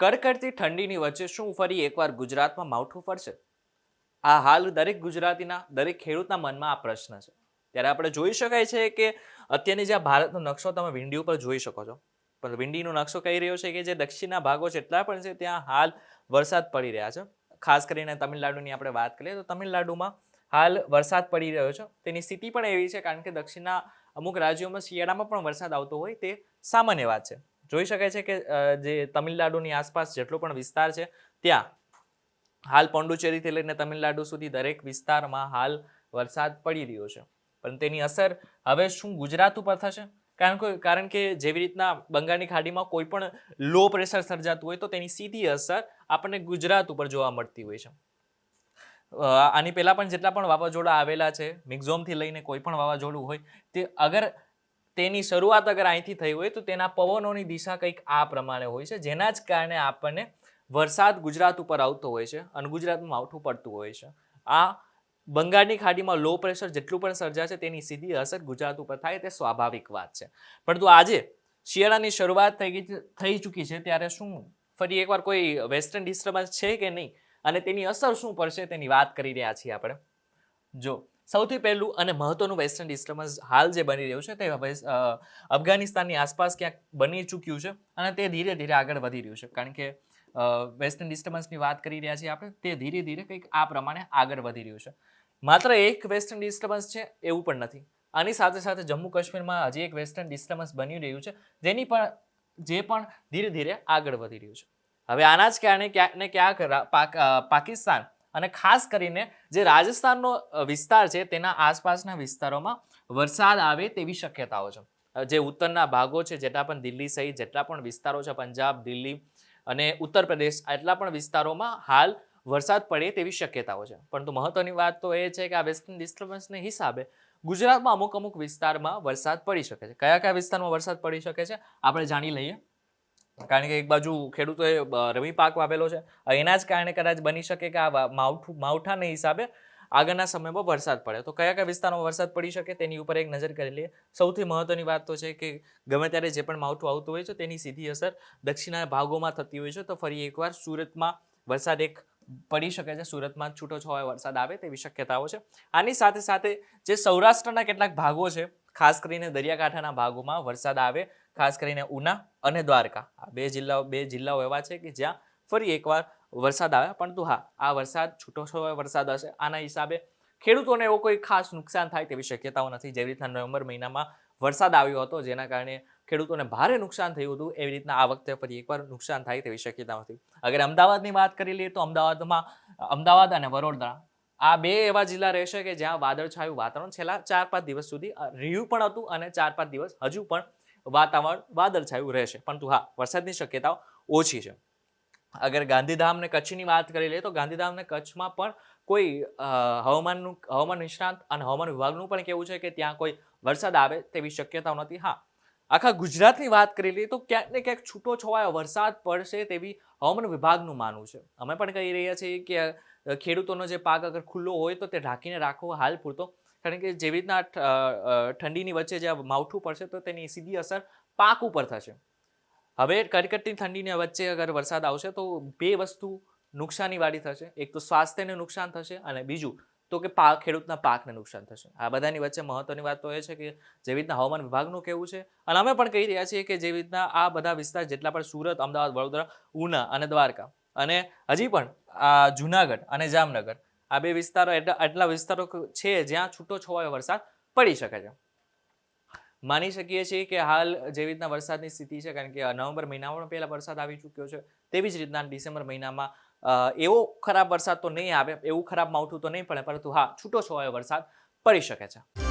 કડકડતી ઠંડીની વચ્ચે શું ફરી એકવાર ગુજરાતમાં માવઠું ફરશે? આ હાલ દરેક ગુજરાતીના, દરેક ખેડૂતના મનમાં આ પ્રશ્ન છે. ત્યારે આપણે જોઈ શકાય છે કે અત્યારની જે ભારતનો નકશો તમે વિંડી ઉપર જોઈ શકો છો. પણ વિંડીનો નકશો કહી રહ્યો છે કે જે દક્ષિણના ભાગો જેટલા પણ છે ત્યાં હાલ વરસાદ પડી રહ્યા છે. ખાસ કરીને તમિલનાડુની આપણે વાત કરીએ તો તમિલનાડુમાં હાલ વરસાદ પડી રહ્યો છે. તેની સ્થિતિ પણ એવી છે કારણ કે દક્ષિણના અમુક રાજ્યોમાં શિયાળામાં પણ વરસાદ આવતો હોય તે સામાન્ય વાત છે. જોઈ શકાય છે કે જે તમિલનાડુની આસપાસ જેટલો પણ વિસ્તાર છે, ત્યાં હાલ પોંડુચેરીથી લઈને તમિલનાડુ સુધી દરેક વિસ્તારમાં હાલ વરસાદ પડી રહ્યો છે. પણ તેની અસર હવે શું ગુજરાત ઉપર થશે? કારણ કે કારણ કે જેવી રીતના બંગાળની ખાડીમાં કોઈ પણ લો પ્રેશર સર્જાતું હોય તો તેની સીધી અસર આપણને ગુજરાત ઉપર જોવા મળતી હોય છે. આની પહેલાં પણ જેટલા પણ વાવાઝોડા આવેલા છે મિક્ઝોમથી લઈને કોઈ પણ વાવાઝોડું હોય, તે અગર તેની શરૂઆત અગર અહીંથી થઈ હોય તો તેના પવનોની દિશા કંઈક આ પ્રમાણે હોય છે. જેના જ કારણે આપણને વરસાદ ગુજરાત ઉપર આવતો હોય છે અને ગુજરાતમાં માવઠું પડતું હોય છે. આ બંગાળની ખાડીમાં લો પ્રેશર જેટલું પણ સર્જાશે તેની સીધી અસર ગુજરાત ઉપર થાય તે સ્વાભાવિક વાત છે. પરંતુ આજે શિયાળાની શરૂઆત થઈ ગઈ થઈ ચૂકી છે ત્યારે શું ફરી એકવાર કોઈ વેસ્ટર્ન ડિસ્ટર્બન્સ છે કે નહીં? અને તેની અસર શું પડશે તેની વાત કરી રહ્યા છીએ આપણે. જો સૌથી પહેલું અને મહત્વનું વેસ્ટર્ન ડિસ્ટર્બન્સ હાલ જે બની રહ્યું છે તે હવે અફઘાનિસ્તાનની આસપાસ ક્યાંક બની ચૂક્યું છે અને તે ધીરે ધીરે આગળ વધી રહ્યું છે. કારણ કે વેસ્ટર્ન ડિસ્ટર્બન્સની વાત કરી રહ્યા છીએ આપણે, તે ધીરે ધીરે કંઈક આ પ્રમાણે આગળ વધી રહ્યું છે. માત્ર એક વેસ્ટર્ન ડિસ્ટર્બન્સ છે એવું પણ નથી. આની સાથે સાથે જમ્મુ કાશ્મીરમાં હજી એક વેસ્ટર્ન ડિસ્ટર્બન્સ બની રહ્યું છે, જેની પણ, જે પણ ધીરે ધીરે આગળ વધી રહ્યું છે. હવે આના જ કારણે ક્યાંક ને ક્યાંક પાકિસ્તાન અને ખાસ કરીને જે રાજસ્થાનનો વિસ્તાર છે તેના આસપાસના વિસ્તારોમાં વરસાદ આવે તેવી શક્યતાઓ છે. જે ઉત્તરના ભાગો છે, જેટલા પણ દિલ્હી સહિત જેટલા પણ વિસ્તારો છે, પંજાબ, દિલ્હી અને ઉત્તર પ્રદેશ એટલા પણ વિસ્તારોમાં હાલ વરસાદ પડે તેવી શક્યતાઓ છે. પરંતુ મહત્વની વાત તો એ છે કે આ વેસ્ટર્ન ડિસ્ટર્બન્સને હિસાબે ગુજરાતમાં અમુક અમુક વિસ્તારમાં વરસાદ પડી શકે છે. કયા કયા વિસ્તારમાં વરસાદ પડી શકે છે, આપણે જાણી લઈએ. કારણ કે એક બાજુ ખેડૂતોએ રવિ પાક વાવેલો છે. એના જ કારણે કદાચ બની શકે કે આ માવઠું, માવઠાને હિસાબે આગળના સમયમાં વરસાદ પડે. તો કયા કયા વિસ્તારમાં વરસાદ પડી શકે તેની ઉપર એક નજર કરી લઈએ. સૌથી મહત્વની વાત તો છે કે ગમે ત્યારે જે પણ માવઠું આવતું હોય છે તેની સીધી અસર દક્ષિણના ભાગોમાં થતી હોય છે. તો ફરી એકવાર સુરતમાં વરસાદ એક પડી શકે છે. સુરતમાં છૂટો છવાયો વરસાદ આવે તેવી શક્યતાઓ છે. આની સાથે સાથે જે સૌરાષ્ટ્રના કેટલાક ભાગો છે, ખાસ કરીને દરિયાકાંઠાના ભાગોમાં વરસાદ આવે ખાસ કરીને ઉના અને દ્વારકા. આ બે જિલ્લાઓ બે જિલ્લાઓ એવા છે કે જ્યાં ફરી એકવાર વરસાદ આવે પરંતુ હા, આ વરસાદ, છૂટો છવાયો વરસાદ હશે. આના હિસાબે ખેડૂતોને એવો કોઈ ખાસ નુકસાન થાય તેવી શક્યતાઓ નથી. જેવી રીતના નવેમ્બર મહિનામાં વરસાદ આવ્યો હતો, જેના કારણે ખેડૂતોને ભારે નુકસાન થયું હતું, એવી રીતના આ વખતે ફરી એકવાર નુકસાન થાય તેવી શક્યતા નથી અગર અમદાવાદની વાત કરી લઈએ તો અમદાવાદમાં અમદાવાદ અને વડોદરા આ બે એવા જિલ્લા રહેશે કે જ્યાં વાદળછાયું વાતાવરણ છેલ્લા ચાર પાંચ દિવસ સુધી રહ્યું પણ હતું અને ચાર પાંચ દિવસ હજુ પણ વાતાવરણ વાદળછાયું રહેશે. પરંતુ હા, વરસાદની શક્યતાઓ ઓછી છે. અગર ગાંધીધામ ને કચ્છની વાત કરી લઈએ તો ગાંધીધામ ને કચ્છમાં પણ કોઈ હવામાનનું, હવામાન નિષ્ણાંત અને હવામાન વિભાગનું પણ કેવું છે કે ત્યાં કોઈ વરસાદ આવે તેવી શક્યતાઓ નથી. હા, આખા ગુજરાતની વાત કરી લઈએ તો ક્યાંક ને ક્યાંક છૂટો છવાયો વરસાદ પડશે તેવી હવામાન વિભાગનું માનવું છે. અમે પણ કહી રહ્યા છીએ કે ખેડૂતોનો જે પાક અગર ખુલ્લો હોય તો તે ઢાંકીને રાખવો હાલ પૂરતો. કારણ કે જેવી રીતના ઠંડીની વચ્ચે જે માવઠું પડશે તો તેની સીધી અસર પાક ઉપર થશે. હવે કડકડતી ઠંડીની વચ્ચે અગર વરસાદ આવશે તો બે વસ્તુ નુકસાનીવાળી થશે. એક તો સ્વાસ્થ્યને નુકસાન થશે અને બીજું તો કે પાક ખેડૂતના પાકને નુકસાન થશે. આ બધાની વચ્ચે મહત્વની વાત તો એ છે કે જેવી રીતના હવામાન વિભાગનું કહેવું છે અને અમે પણ કહી રહ્યા છીએ કે જેવી રીતના આ બધા વિસ્તાર જેટલા પણ સુરત, અમદાવાદ, વડોદરા, ઉના અને દ્વારકા અને હજી પણ આ જુનાગઢ અને જામનગર, આ બે વિસ્તારો આટલા વિસ્તારો છે જ્યાં છૂટો છવાયો વરસાદ પડી શકે છે. માની શકીએ છીએ કે હાલ જેવી રીતના વરસાદની સ્થિતિ છે, કારણ કે નવેમ્બર મહિનામાં પહેલાં વરસાદ આવી ચૂક્યો છે, તેવી જ રીતના ડિસેમ્બર મહિનામાં એવો ખરાબ વરસાદ તો નહીં આવે, એવું ખરાબ માવઠું તો નહીં પડે, પરંતુ હા, છૂટો છવાયો વરસાદ પડી શકે છે.